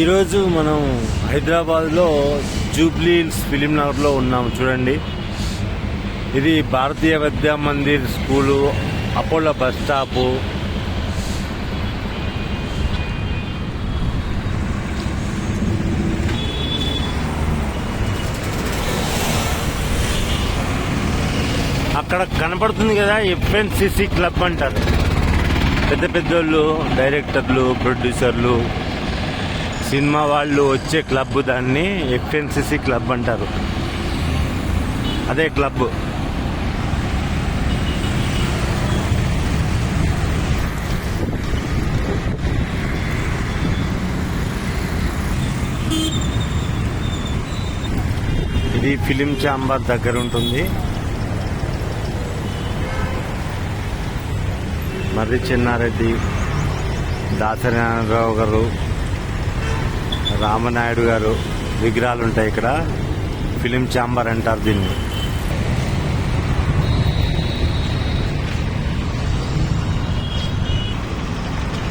ఈరోజు మనం హైదరాబాద్లో జూబ్లీస్ ఫిలిం నగర్లో ఉన్నాం చూడండి. ఇది Bharatiya Vidya Mandir school Apollo bus stop. అక్కడ కనపడుతుంది కదా ఎఫ్ఎన్సిసి క్లబ్ అంటారు. పెద్ద పెద్దోళ్ళు డైరెక్టర్లు ప్రొడ్యూసర్లు. సినిమా వాళ్ళు వచ్చే క్లబ్ దాన్ని ఎఫ్ఎన్సిసి క్లబ్ అంటారు. అదే క్లబ్. ఇది ఫిలిం చాంబర్ దగ్గర ఉంటుంది. మర్రి దాసరి నారాయణరావు గారు రామనాయుడు గారు విగ్రహాలు ఉంటాయి ఇక్కడ. ఫిలిం ఛాంబర్ అంటారు దీన్ని.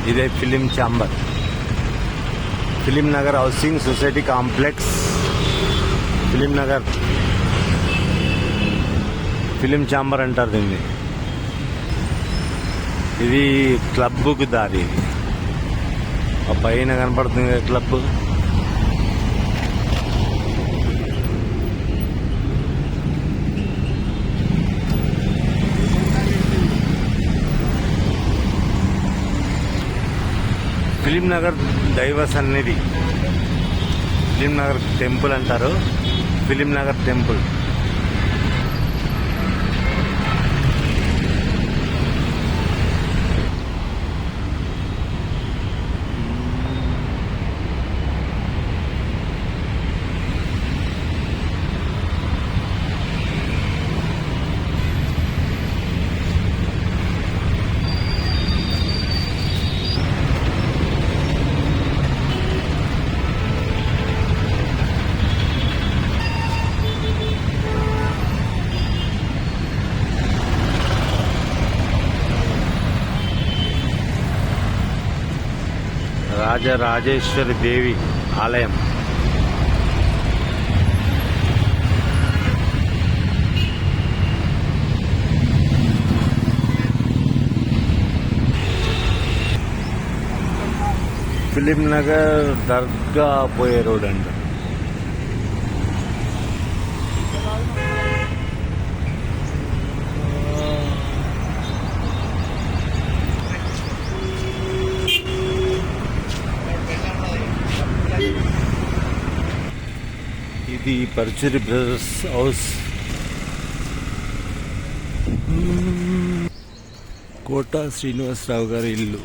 ఇదే film chamber. Film Nagar housing society complex. Film Nagar. Film chamber అంటారు దీన్ని. ఇది క్లబ్కు దారి. పైన కనపడుతుంది క్లబ్. ఫిలింనగర్ దైవ సన్నిధి. ఫిలిం నగర్ టెంపుల్ అంటారు. Film Nagar temple. Rajarajeshwari Devi ఆలయం. ఫిలిం నగర్ దర్గా పోయే రోడ్ అంటారు ఇది పరుచూరి బ్రదర్స్ హౌస్ కోట శ్రీనివాసరావు గారి ఇల్లు.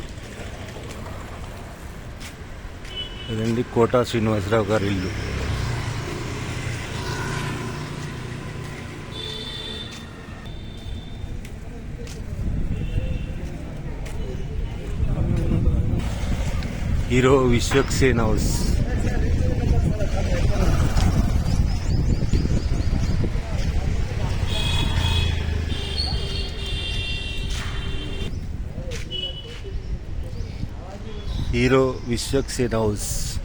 అదండి కోట శ్రీనివాసరావు గారి ఇల్లు. Hero Vishwaksen house. Hero Vishwaksen house.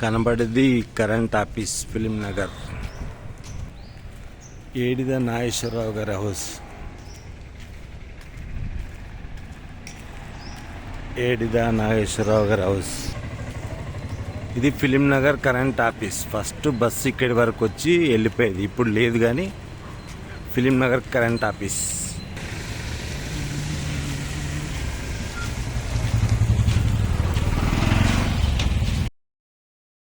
కనబడేది current office film Nagar. Edida Nageswararao గారి హౌస్. ఏడిద నాగేశ్వరరావు గారి హౌస్. ఇది film Nagar current office. First bus ఇక్కడి వరకు వచ్చి వెళ్ళిపోయేది. ఇప్పుడు లేదు కానీ ఫిలిం నగర్ కరెంట్ ఆఫీస్.